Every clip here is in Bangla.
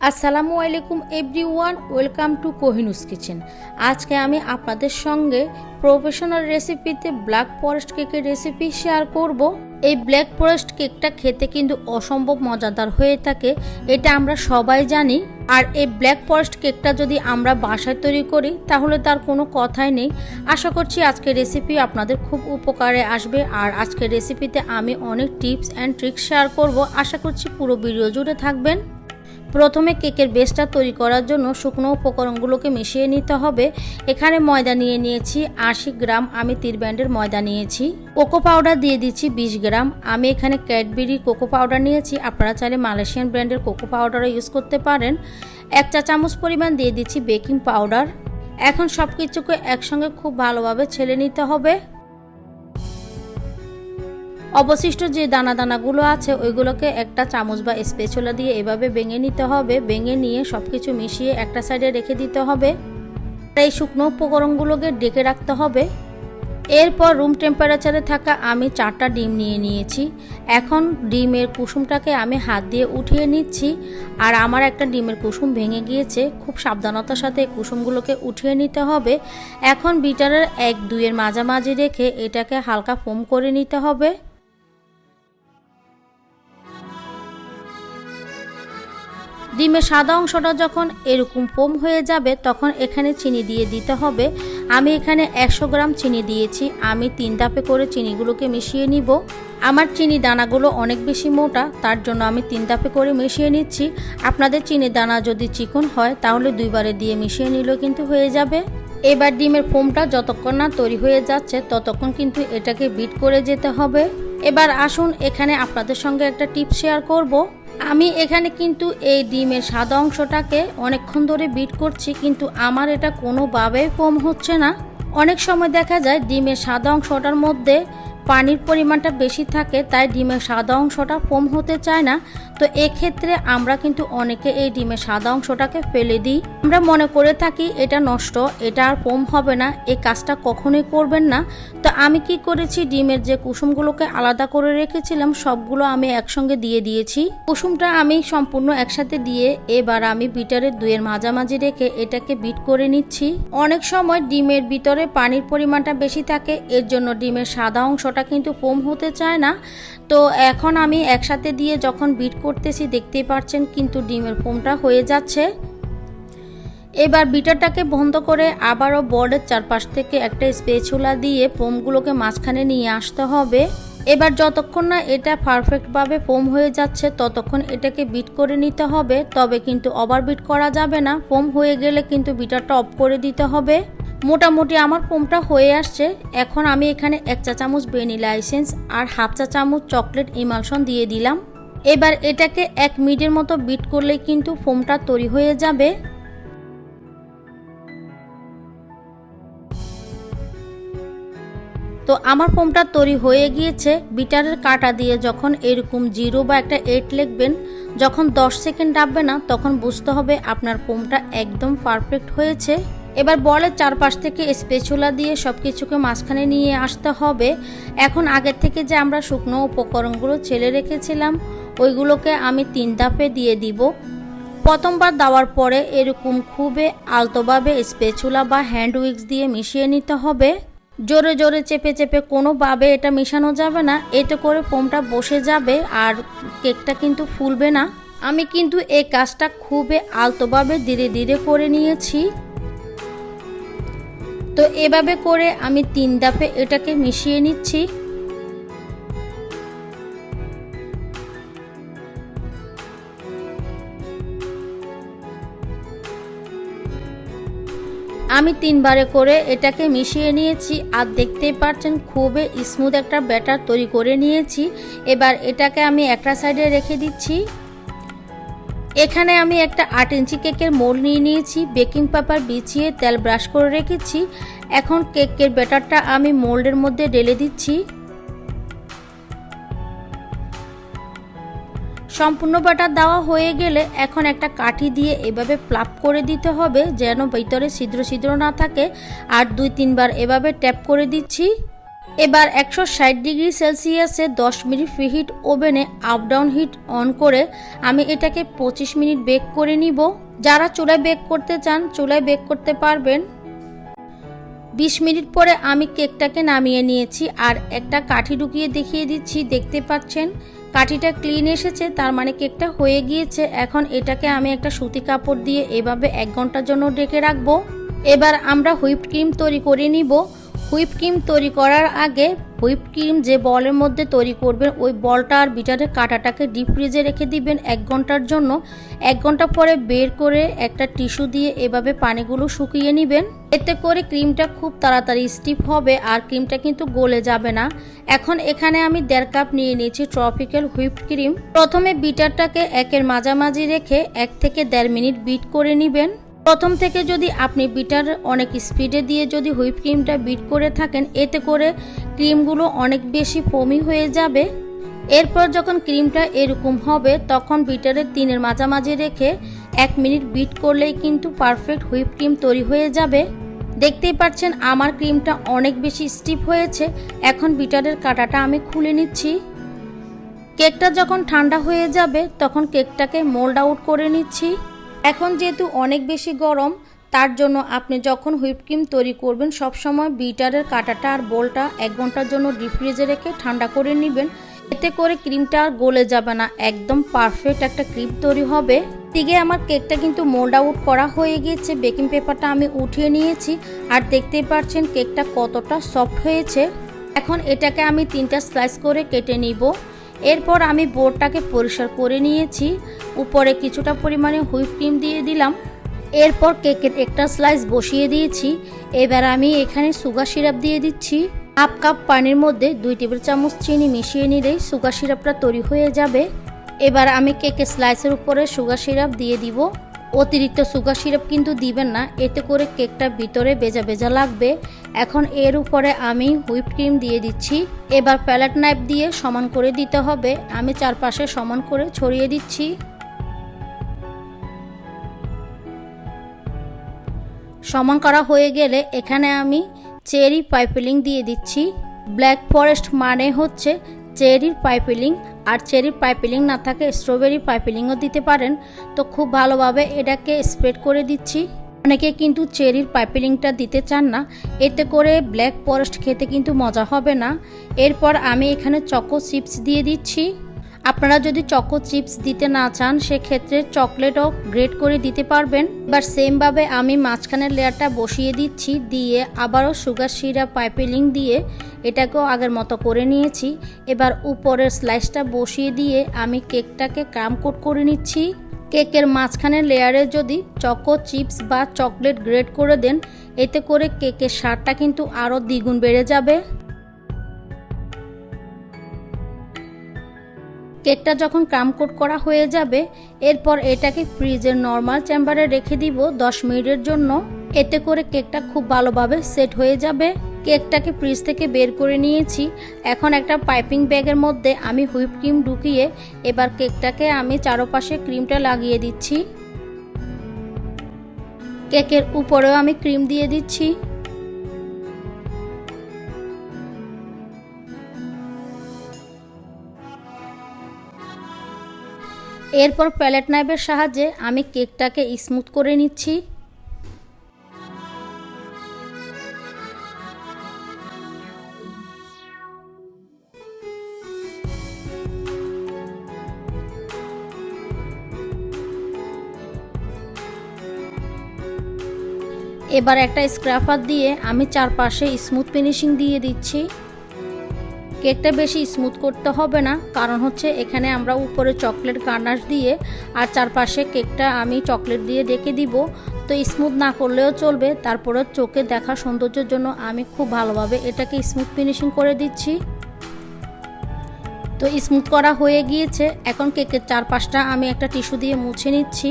আসসালামু আলাইকুম এভরিওয়ান, ওয়েলকাম টু কোহিনুস কিচেন। আজকে আমি আপনাদের সঙ্গে প্রফেশনাল রেসিপিতে ব্ল্যাক ফরেস্ট কেকের রেসিপি শেয়ার করব। এই ব্ল্যাক ফরেস্ট কেকটা খেতে কিন্তু অসম্ভব মজাদার হয়ে থাকে, এটা আমরা সবাই জানি। আর এই ব্ল্যাক ফরেস্ট কেকটা যদি আমরা বাসায় তৈরি করি, তাহলে তার কোনো কথাই নেই। আশা করছি আজকের রেসিপি আপনাদের খুব উপকারে আসবে। আর আজকের রেসিপিতে আমি অনেক টিপস অ্যান্ড ট্রিক্স শেয়ার করব। আশা করছি পুরো ভিডিও জুড়ে থাকবেন। প্রথমে কেকের বেসটা তৈরি করার জন্য শুকনো উপকরণগুলোকে মিশিয়ে নিতে হবে। এখানে ময়দা নিয়ে নিয়েছি আশি গ্রাম, আমি তীর ব্যান্ডের ময়দা নিয়েছি। কোকো পাউডার দিয়ে দিচ্ছি বিশ গ্রাম, আমি এখানে ক্যাডবেরি কোকো পাউডার নিয়েছি। আপনারা চাইলে মালয়েশিয়ান ব্র্যান্ডের কোকো পাউডারও ইউজ করতে পারেন। এক চা চামচ পরিমাণ দিয়ে দিচ্ছি বেকিং পাউডার। এখন সব কিছুকে একসঙ্গে খুব ভালোভাবে ছেলে নিতে হবে। অবশিষ্ট যে দানা দানাগুলো আছে, ওইগুলোকে একটা চামচ বা স্পেচুলা দিয়ে এভাবে ভেঙে নিতে হবে। ভেঙে নিয়ে সব কিছু মিশিয়ে একটা সাইডে রেখে দিতে হবে। এই শুকনো উপকরণগুলোকে ডেকে রাখতে হবে। এরপর রুম টেম্পারেচারে থাকা আমি চারটা ডিম নিয়ে নিয়েছি। এখন ডিমের কুসুমটাকে আমি হাত দিয়ে উঠিয়ে নিচ্ছি। আর আমার একটা ডিমের কুসুম ভেঙে গিয়েছে। খুব সাবধানতার সাথে কুসুমগুলোকে উঠিয়ে নিতে হবে। এখন বিটারের এক দুইয়ের মাঝামাঝি রেখে এটাকে হালকা ফোম করে নিতে হবে। ডিমের সাদা অংশটা যখন এরকম ফোম হয়ে যাবে, তখন এখানে চিনি দিয়ে দিতে হবে। আমি এখানে একশো গ্রাম চিনি দিয়েছি। আমি তিন ধাপে করে চিনিগুলোকে মিশিয়ে নিব। আমার চিনি দানাগুলো অনেক বেশি মোটা, তার জন্য আমি তিন ধাপে করে মিশিয়ে নিচ্ছি। আপনাদের চিনি দানা যদি চিকন হয়, তাহলে দুইবারে দিয়ে মিশিয়ে নিলেও কিন্তু হয়ে যাবে। এবার ডিমের ফোমটা যতক্ষণ না তৈরি হয়ে যাচ্ছে, ততক্ষণ কিন্তু এটাকে বিট করে যেতে হবে। এবার আসুন, এখানে আপনাদের সঙ্গে একটা টিপ শেয়ার করব। আমি এখানে কিন্তু এই ডিমের সাদা অংশটাকে অনেকক্ষণ ধরে বিট করছি, কিন্তু আমার এটা কোনোভাবেই কম হচ্ছে না। অনেক সময় দেখা যায় ডিমের সাদা অংশটার মধ্যে পানির পরিমাণটা বেশি থাকে, তাই ডিমের সাদা অংশটা ফোম হতে চায় না। তো এক্ষেত্রে আমরা কিন্তু অনেকে এই ডিমের সাদা অংশটাকে ফেলে দিই। আমরা মনে করে থাকি, এটা নষ্ট, এটা আর ফোম হবে না এই কাজটা কখনোই করবেন না। তো আমি কি করেছি, ডিমের যে কুসুমগুলোকে আলাদা করে রেখেছিলাম, সবগুলো আমি একসঙ্গে দিয়ে দিয়েছি। কুসুমটা আমি সম্পূর্ণ একসাথে দিয়ে এবার আমি বিটারের দুয়ের মাঝামাঝি রেখে এটাকে বিট করে নিচ্ছি। অনেক সময় ডিমের ভিতরে পানির পরিমাণটা বেশি থাকে, এর জন্য ডিমের সাদা অংশটা কিন্তু ফোম হতে চায় না। তো এখন আমি একসাথে দিয়ে যখন বিট করতেছি, দেখতেই পাচ্ছেন কিন্তু ডিমের ফোমটা হয়ে যাচ্ছে। এবার বিটারটাকে বন্ধ করে আবারও বোর্ডের চারপাশ থেকে একটা স্পেচুলা দিয়ে ফোমগুলোকে মাঝখানে নিয়ে আসতে হবে। এবার যতক্ষণ না এটা পারফেক্টভাবে ফোম হয়ে যাচ্ছে, ততক্ষণ এটাকে বিট করে নিতে হবে। তবে কিন্তু ওভার বিট করা যাবে না। ফোম হয়ে গেলে কিন্তু বিটারটা অফ করে দিতে হবে। মোটামুটি আমার ফোমটা হয়ে আসছে। এখন আমি এখানে এক চা চামচ ভ্যানিলা এসেন্স আর হাফ চা চামচ চকলেট ইমালশন দিয়ে দিলাম। এবার এটাকে এক মিনিটের মতো বিট করলেই কিন্তু ফোমটা তৈরি হয়ে যাবে। তো আমার ফোমটা তৈরি হয়ে গিয়েছে। বিটারের কাটা দিয়ে যখন এরকম জিরো বা একটা এইট লিখবেন, যখন 10 সেকেন্ড ডাববে না, তখন বুঝতে হবে আপনার ফোমটা একদম পারফেক্ট হয়েছে। এবার বলের চারপাশ থেকে স্পেচুলা দিয়ে সব কিছুকে মাঝখানে নিয়ে আসতে হবে। এখন আগের থেকে যে আমরা শুকনো উপকরণগুলো ছেলে রেখেছিলাম, ওইগুলোকে আমি তিন ধাপে দিয়ে দিব। প্রথমবার দেওয়ার পরে এরকম খুবই আলতোভাবে স্পেচুলা বা হ্যান্ড উইক্স দিয়ে মিশিয়ে নিতে হবে। জোরে জোরে চেপে চেপে কোনোভাবে এটা মেশানো যাবে না, এতে করে ফোমটা বসে যাবে আর কেকটা কিন্তু ফুলবে না। আমি কিন্তু এই কাজটা খুবই আলতোভাবে ধীরে ধীরে করে নিয়েছি। তো এভাবে করে আমি তিন ধাপে এটাকে মিশিয়ে নিচ্ছি। আমি তিনবারে করে এটাকে মিশিয়ে নিয়েছি আর দেখতেই পাচ্ছেন খুবই স্মুথ একটা ব্যাটার তৈরি করে নিয়েছি। এবার এটাকে আমি একটা সাইডে রেখে দিচ্ছি। এখানে আমি একটা আট ইঞ্চি কেকের মোল্ড নিয়ে নিয়েছি, বেকিং পেপার বিছিয়ে তেল ব্রাশ করে রেখেছি। এখন কেকের ব্যাটারটা আমি মোল্ডের মধ্যে ঢেলে দিচ্ছি। সম্পূর্ণ বাটার দেওয়া হয়ে গেলে এখন একটা কাঠি দিয়ে এভাবে প্লাপ করে দিতে হবে, যেন ভিতরে ছিদ্র ছিদ্র না থাকে। আর দুই তিনবার এভাবে ট্যাপ করে দিচ্ছি। এবার একশো ষাট ডিগ্রি সেলসিয়াসে দশ মিনিট প্রিহিট ওভেনে আপ ডাউন হিট অন করে আমি এটাকে পঁচিশ মিনিট বেক করে নিব। যারা চুলায় বেক করতে চান, চুলায় বেক করতে পারবেন। বিশ মিনিট পরে আমি কেকটাকে নামিয়ে নিয়েছি আর একটা কাঠি ঢুকিয়ে দেখিয়ে দিচ্ছি। দেখতে পাচ্ছেন, কাঠিটা ক্লিন এসেছে, তার মানে কেকটা হয়ে গিয়েছে। এখন এটাকে আমি একটা সুতি কাপড় দিয়ে এভাবে এক ঘণ্টার জন্য ডেকে রাখব। এবার আমরা হুইপ ক্রিম তৈরি করে নিব। হুইপ ক্রিম তৈরি করার আগে হুইপ ক্রিম যে বলের মধ্যে তৈরি করবেন, ওই বলটা আর বিটারের কাঁটাটাকে ডিপ ফ্রিজে রেখে দিবেন এক ঘণ্টার জন্য। এক ঘণ্টা পরে বের করে একটা টিস্যু দিয়ে এভাবে পানিগুলো শুকিয়ে নেবেন। এতে করে ক্রিমটা খুব তাড়াতাড়ি স্টিপ হবে আর ক্রিমটা কিন্তু গলে যাবে না। এখন এখানে আমি দেড় কাপ নিয়ে নিয়েছি ট্রপিক্যাল হুইপ ক্রিম। প্রথমে বিটারটাকে একের মাঝামাঝি রেখে এক থেকে দেড় মিনিট বিট করে নেবেন। প্রথম থেকে যদি আপনি বিটার অনেক স্পিডে দিয়ে যদি হুইপ ক্রিমটা বিট করে থাকেন, এতে করে ক্রিমগুলো অনেক বেশি ফমি হয়ে যাবে। এরপর যখন ক্রিমটা এরকম হবে, তখন বিটারের তিনের মাঝামাঝি রেখে এক মিনিট বিট করলেই কিন্তু পারফেক্ট হুইপ ক্রিম তৈরি হয়ে যাবে। দেখতেই পাচ্ছেন, আমার ক্রিমটা অনেক বেশি স্টিপ হয়েছে। এখন বিটারের কাঁটাটা আমি খুলে নিচ্ছি। কেকটা যখন ঠান্ডা হয়ে যাবে, তখন কেকটাকে মোল্ড আউট করে নিচ্ছি। এখন যেহেতু অনেক বেশি গরম, তার জন্য আপনি যখন হুইপ ক্রিম তৈরি করবেন, সবসময় বিটারের কাঁটাটা আর বোলটা এক ঘণ্টার জন্য ডিপ ফ্রিজে রেখে ঠান্ডা করে নেবেন। এতে করে ক্রিমটা আর গলে যাবে না। একদম পারফেক্ট একটা ক্রিম তৈরি হবে। দিকে আমার কেকটা কিন্তু মোল্ড আউট করা হয়ে গিয়েছে। বেকিং পেপারটা আমি উঠিয়ে নিয়েছি। আর দেখতেই পাচ্ছেন কেকটা কতটা সফট হয়েছে। এখন এটাকে আমি তিনটা স্লাইস করে কেটে নিব। এরপর আমি বোর্ডটাকে পরিষ্কার করে নিয়েছি। উপরে কিছুটা পরিমাণে হুইপ ক্রিম দিয়ে দিলাম। এরপর কেকের একটা স্লাইস বসিয়ে দিয়েছি। এবার আমি এখানে সুগার সিরাপ দিয়ে দিচ্ছি। হাফ কাপ পানির মধ্যে দুই টেবিল চামচ চিনি মিশিয়ে নিলেই সুগার সিরাপটা তৈরি হয়ে যাবে। এবার আমি কেকের স্লাইসের উপরে সুগার সিরাপ দিয়ে দিব। অতিরিক্ত সুগার সিরাপ কিন্তু দিবেন না, এতে করে কেকটা ভিতরে বেজা বেজা লাগবে। এখন এর উপরে আমি হুইপ ক্রিম দিয়ে দিচ্ছি। এবার প্যালেট নাইফ দিয়ে সমান করে দিতে হবে। আমি চারপাশে সমান করে ছড়িয়ে দিচ্ছি। সমান করা হয়ে গেলে এখানে আমি চেরি পাইপেলিং দিয়ে দিচ্ছি। ব্ল্যাক ফরেস্ট মানে হচ্ছে চেরির পাইপেলিং। আর চেরির পাইপেলিং না থাকে, স্ট্রবেরি পাইপেলিংও দিতে পারেন। তো খুব ভালোভাবে এটাকে স্প্রেড করে দিচ্ছি। অনেকে কিন্তু চেরির পাইপেলিংটা দিতে চান না। এতে করে ব্ল্যাক ফরেস্ট খেতে কিন্তু মজা হবে না। এরপর আমি এখানে চকো চিপস দিয়ে দিচ্ছি। আপনারা যদি চকো চিপস দিতে না চান, সেক্ষেত্রে চকলেটও গ্রেট করে দিতে পারবেন। এবার সেমভাবে আমি মাঝখানের লেয়ারটা বসিয়ে দিচ্ছি, দিয়ে আবারও সুগার সিরাপ পাইপেলিং দিয়ে এটাকেও আগের মতো করে নিয়েছি। এবার উপরের স্লাইসটা বসিয়ে দিয়ে আমি কেকটাকে কোট করে নিচ্ছি। কেকের মাঝখানের লেয়ারে যদি চকো চিপস বা চকলেট গ্রেট করে দেন, এতে করে কেকের স্বাদটা কিন্তু আরও দ্বিগুণ বেড়ে যাবে। কেকটা যখন ক্রামকোট করা হয়ে যাবে, এরপর এটাকে ফ্রিজের নর্মাল চেম্বারে রেখে দিব দশ মিনিটের জন্য। এতে করে কেকটা খুব ভালোভাবে সেট হয়ে যাবে। কেকটাকে ফ্রিজ থেকে বের করে নিয়েছি। এখন একটা পাইপিং ব্যাগের মধ্যে আমি হুইপ ক্রিম ঢুকিয়ে এবার কেকটাকে আমি চারপাশে ক্রিমটা লাগিয়ে দিচ্ছি। কেকের উপরেও আমি ক্রিম দিয়ে দিচ্ছি। এরপর প্যালেট নাইফের সাহায্যে আমি কেকটাকে স্মুথ করে নিচ্ছি। এবার একটা স্ক্র্যাপার দিয়ে আমি চারপাশে স্মুথ ফিনিশিং দিয়ে দিচ্ছি। কেকটা বেশি স্মুথ করতে হবে না, কারণ হচ্ছে এখানে আমরা উপরে চকলেট গার্নাশ দিয়ে আর চারপাশে কেকটা আমি চকলেট দিয়ে ডেকে দিব। তো স্মুথ না করলেও চলবে তারপরে চোখে দেখা সৌন্দর্যের জন্য আমি খুব ভালোভাবে এটাকে স্মুথ ফিনিশিং করে দিচ্ছি। তো স্মুথ করা হয়ে গিয়েছে, এখন কেকের চারপাশটা আমি একটা টিস্যু দিয়ে মুছে নিচ্ছি।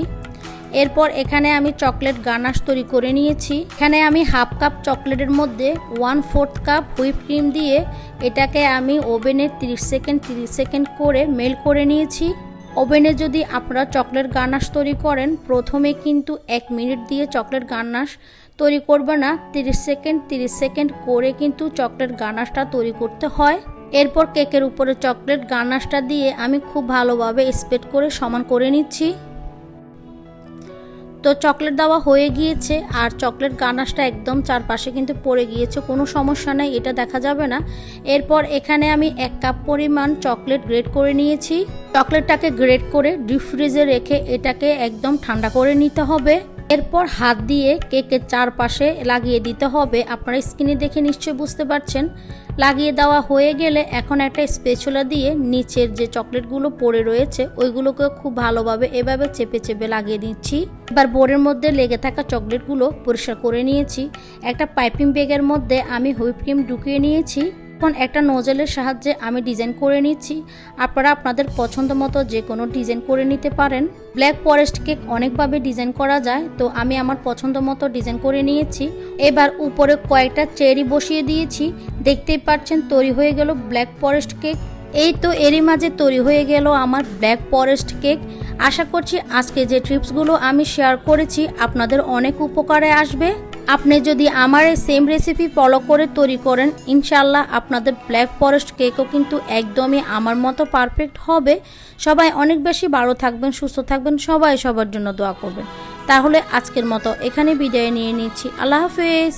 এরপর এখানে আমি চকলেট গানাশ তৈরি করে নিয়েছি। এখানে আমি হাফ কাপ চকলেটের মধ্যে one fourth cup whip cream দিয়ে এটাকে আমি ওভেনে 30 সেকেন্ড 30 সেকেন্ড করে মেল করে নিয়েছি। ওভেনে যদি আপনারা চকলেট গানাশ তৈরি করেন, প্রথমে কিন্তু এক মিনিট দিয়ে চকলেট গানাশ তৈরি করবে না। 30 সেকেন্ড 30 সেকেন্ড করে কিন্তু চকলেট গানাশটা তৈরি করতে হয়। এরপর কেকের উপরে চকলেট গানাশটা দিয়ে আমি খুব ভালোভাবে স্প্রেড করে সমান করে নিচ্ছি। তো চকলেট দেওয়া হয়ে গিয়েছে আর চকলেট গানাশটা একদম চারপাশে কিন্তু পড়ে গিয়েছে, কোনো সমস্যা নেই, এটা দেখা যাবে না। এরপর এখানে আমি এক কাপ পরিমাণ চকলেট গ্রেড করে নিয়েছি। চকলেটটাকে গ্রেড করে ডিপ ফ্রিজে রেখে এটাকে একদম ঠান্ডা করে নিতে হবে। এরপর হাত দিয়ে কেকের চারপাশে লাগিয়ে দিতে হবে। আপনারা স্কিনে দেখে নিশ্চয়ই বুঝতে পারছেন। লাগিয়ে দেওয়া হয়ে গেলে এখন একটা স্পেচুলা দিয়ে নিচের যে চকলেটগুলো পড়ে রয়েছে ওইগুলোকে খুব ভালোভাবে এভাবে চেপে চেপে লাগিয়ে দিচ্ছি এবার বোর্ডের মধ্যে লেগে থাকা চকলেটগুলো পরিষ্কার করে নিয়েছি। একটা পাইপিং ব্যাগের মধ্যে আমি হুইপ ক্রিম ঢুকিয়ে নিয়েছি। এখন একটা নোজেলের সাহায্যে আমি ডিজাইন করে নিচ্ছি। আপনারা আপনাদের পছন্দ মতো যে কোনো ডিজাইন করে নিতে পারেন। ব্ল্যাক ফরেস্ট কেক অনেকভাবে ডিজাইন করা যায়, তো আমি আমার পছন্দ মতো ডিজাইন করে নিয়েছি। এবার উপরে কয়েকটা চেরি বসিয়ে দিয়েছি। দেখতেই পাচ্ছেন তৈরি হয়ে গেল ব্ল্যাক ফরেস্ট কেক এই তো এরই মাঝে তৈরি হয়ে গেল আমার ব্ল্যাক ফরেস্ট কেক আশা করছি আজকে যে ট্রিপসগুলো আমি শেয়ার করেছি, আপনাদের অনেক উপকারে আসবে। আপনি যদি আমার এই সেম রেসিপি ফলো করে তৈরি করেন ইনশাল্লাহ আপনাদের ব্ল্যাক ফরেস্ট কেকও কিন্তু একদমই আমার মতো পারফেক্ট হবে। সবাই অনেক বেশি ভালো থাকবেন, সুস্থ থাকবেন, সবাই সবার জন্য দোয়া করবেন। তাহলে আজকের মতো এখানে বিদায় নিয়ে নিচ্ছি। আল্লাহ হাফেজ।